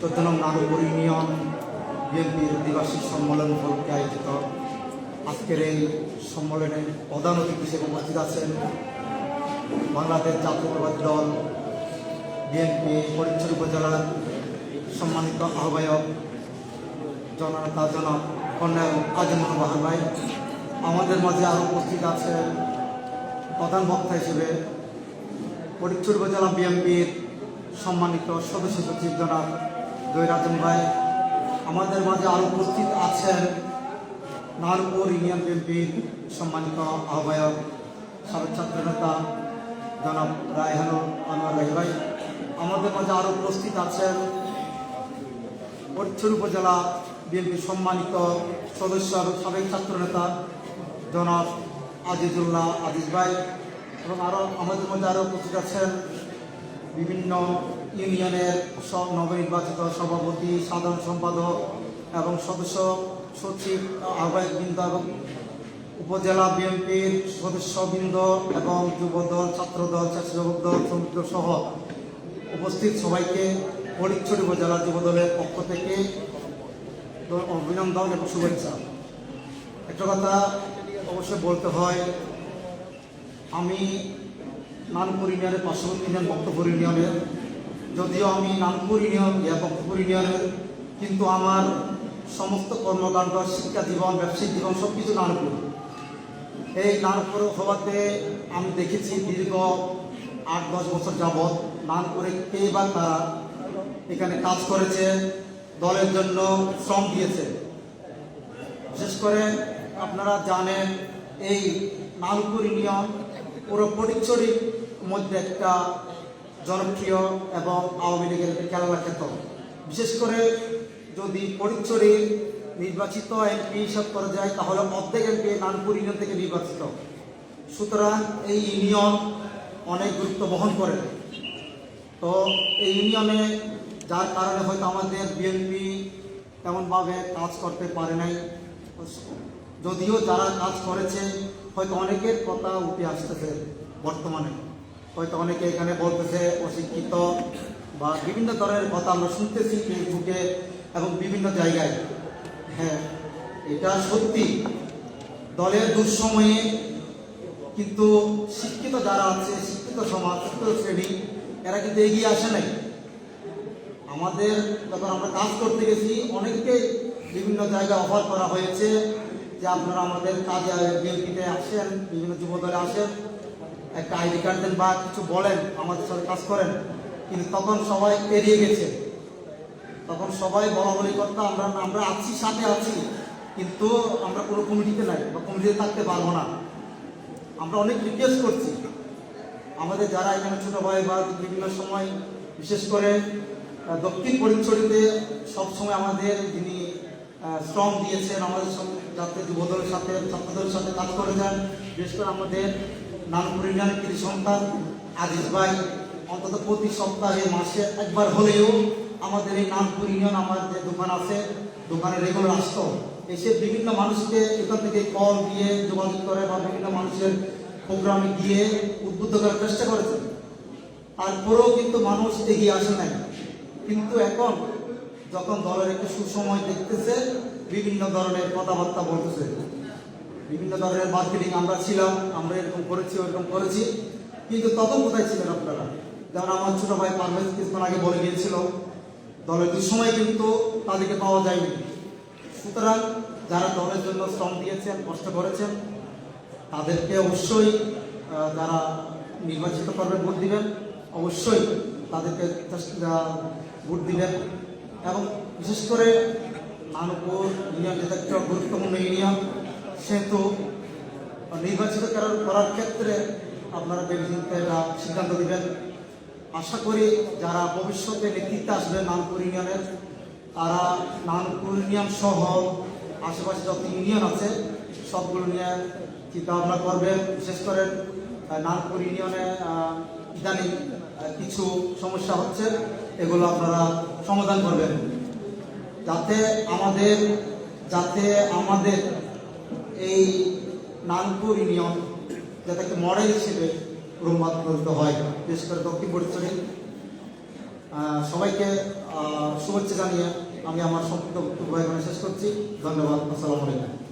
চোদ্দনম Nagpur union বিএনপির দ্বিবার্ষিক সম্মেলন উপলক্ষে আয়োজিত। আজকের এই সম্মেলনে প্রধান অতিথি হিসেবে উপস্থিত আছেন বাংলাদেশ জাতীয়তাবাদী দল, বিএনপি ফরিদপুর উপজেলার সম্মানিত আহ্বায়ক, জননেতা জনাব কর্নেল আজিমুল বাহার ভাই। আমাদের মাঝে আরও উপস্থিত আছেন প্রধান বক্তা হিসেবে ফরিদপুর উপজেলা বিএনপির সম্মানিত সদস্য সচিব জনাব জয়রাজন ভাই, আমাদের মাঝে আরও উপস্থিত আছেন নারপুর ইউনিয়ন বিএনপির সম্মানিত আহ্বায়ক, সাবেক ছাত্র নেতা জনাব রায়হানুর আনোয়ার রায় ভাই। আমাদের মাঝে আরও উপস্থিত আছেন ফরিদপুর উপজেলা বিএনপির সম্মানিত সদস্য সাবেক ছাত্র নেতা জনাব আজিজুল্লাহ আজিজ ভাই। এবং আরও আমাদের মধ্যে আরও উপস্থিত আছেন বিভিন্ন ইউনিয়নের সব নবনির্বাচিত সভাপতি, সাধারণ সম্পাদক এবং সদস্য সচিব আহ্বায়কবৃন্দ এবং উপজেলা বিএনপির সদস্যবৃন্দ এবং যুবদল, ছাত্রদল, স্বেচ্ছাসেবক দল, শ্রমিক সহ উপস্থিত সবাইকে ফরিদপুর উপজেলা যুবদলের পক্ষ থেকে অভিনন্দন এবং শুভেচ্ছা। একটা কথা অবশ্যই বলতে হয় আমি নানপুর ইউনিয়নের পার্শ্ববর্তী ইউনিয়ন বক্তপুর ইউনিয়নের, যদিও আমি নানপুর ইউনিয়ন বক্তপুর ইউনিয়নের, কিন্তু আমার সমস্ত কর্মকাণ্ড, শিক্ষা জীবন, ব্যবসায়িক জীবন সব কিছু নানপুর এই নানপুর হওয়াতে আমি দেখেছি দীর্ঘ আট, দশ বছর যাবৎ নানপুরে কে বা কারা এখানে কাজ করেছে, দলের জন্য শ্রম দিয়েছে। বিশেষ করে আপনারা জানেন এই নানপুর ইউনিয়ন পুরো পরিচরির মধ্যে একটা জনপ্রিয় এবং আওয়ামী লীগের খেলার ক্ষেত্র বিশেষ করে যদি পরিচরির নির্বাচিত এমপি হিসাব করা যায়, তাহলে অর্ধেক এমপি নানপুর ইউনিয়ন থেকে নির্বাচিত। সুতরাং এই ইউনিয়ন অনেক গুরুত্ব বহন করে। তো এই ইউনিয়নে যার কারণে হয়তো আমাদের বিএনপি তেমনভাবে কাজ করতে পারে নাই। যদিও যারা কাজ করেছে হয়তো অনেকের কথা উঠে আসতেছে বর্তমানে। হয়তো অনেকে এখানে বলতেছে অশিক্ষিত বা বিভিন্ন ধরনের কথা আমরা শুনতেছি ফেসবুকে এবং বিভিন্ন জায়গায়। হ্যাঁ এটা সত্যি। দলের দুঃসময়ে কিন্তু শিক্ষিত যারা আছে, শিক্ষিত সমাজ, শিক্ষিত শ্রেণি, এরা কিন্তু এগিয়ে আসে নাই। আমাদের যখন আমরা কাজ করতে গেছি, অনেককে বিভিন্ন জায়গায় অফার করা হয়েছে। যে আপনারা আমাদের কাজে বিএনপিতে আসেন, বিভিন্ন যুব দলে আসেন, একটা আইডি কার্ড দেন বা কিছু বলেন, আমাদের সাথে কাজ করেন। কিন্তু তখন সবাই এড়িয়ে গেছে। তখন সবাই বলা বলি করতো, আমরা আমরা আছি, সাথে আছি, কিন্তু আমরা কোনো কমিটিতে নাই বা কমিটিতে থাকতে পারব না। আমরা অনেক রিকোয়েস্ট করছি। আমাদের যারা এখানে ছোট ভাই বা বিভিন্ন সময়, বিশেষ করে দক্ষিণ পরিচরিতে সবসময় আমাদের যিনি শ্রম দিয়েছেন, আমাদের সঙ্গে যাতে যুবদলের সাথে, ছাত্রদলের সাথে কাজ করে যান। বিশেষ করে আমাদের নানপুর ইউনিয়নের কৃষি সন্তান আজিজ ভাই, অন্তত প্রতি সপ্তাহে, মাসে একবার হলেও আমাদের এই নানপুর ইউনিয়ন আমার যে দোকান আছে, দোকানে রেগুলার আসতো। এসে বিভিন্ন মানুষকে এখান থেকে কল দিয়ে যোগাযোগ করে বা বিভিন্ন মানুষের প্রোগ্রামে গিয়ে উদ্বুদ্ধ করার চেষ্টা করেছে। তারপরেও কিন্তু মানুষ এগিয়ে আসে নাই। কিন্তু এখন যখন দলের একটু সুসময় দেখতেছে বিভিন্ন ধরনের কথাবার্তা বলতেছে। বিভিন্ন ধরনের মার্কেটিং আমরা ছিলাম, আমরা এরকম করেছি, ওরকম করেছি। কিন্তু তখন কোথায় ছিলেন আপনারা? যেমন আমার ছোট ভাই পারভেজ কিছুক্ষণ আগে বলে গিয়েছিল, দলের দুঃসময় কিন্তু তাদেরকে পাওয়া যায়নি। সুতরাং যারা দলের জন্য শ্রম দিয়েছেন, কষ্ট করেছেন, তাদেরকে অবশ্যই যারা নির্বাচিত করবে ভোট দিবেন, অবশ্যই তাদেরকে ভোট দিবেন। এবং বিশেষ করে নানপুর ইউনিয়ন যেটা একটা গুরুত্বপূর্ণ ইউনিয়ন সেহেতু নির্বাচিত করার ক্ষেত্রে আপনারা ভেবেচিন্তে একটা সিদ্ধান্ত দেবেন আশা করি যারা ভবিষ্যতে নেতৃত্বে আসবে নানপুর ইউনিয়নের, তারা নানপুর ইউনিয়ন সহ আশেপাশে যত ইউনিয়ন আছে, সবগুলো নিয়ে চিন্তা ভাবনা করবেন। বিশেষ করে নানপুর ইউনিয়নে ইদানিং কিছু সমস্যা হচ্ছে, এগুলো আপনারা সমাধান করবেন। যাতে আমাদের যাতে আমাদের এই নানপুর ইউনিয়ন যাতে একটা মডেল হিসেবে রুমবাদ গঠিত হয়। বিশেষ করে দক্ষিণ পরিচয় সবাইকে শুভেচ্ছা জানিয়ে আমি আমার সম্পূর্ণ বক্তব্য শেষ করছি। ধন্যবাদ। আসসালামু আলাইকুম।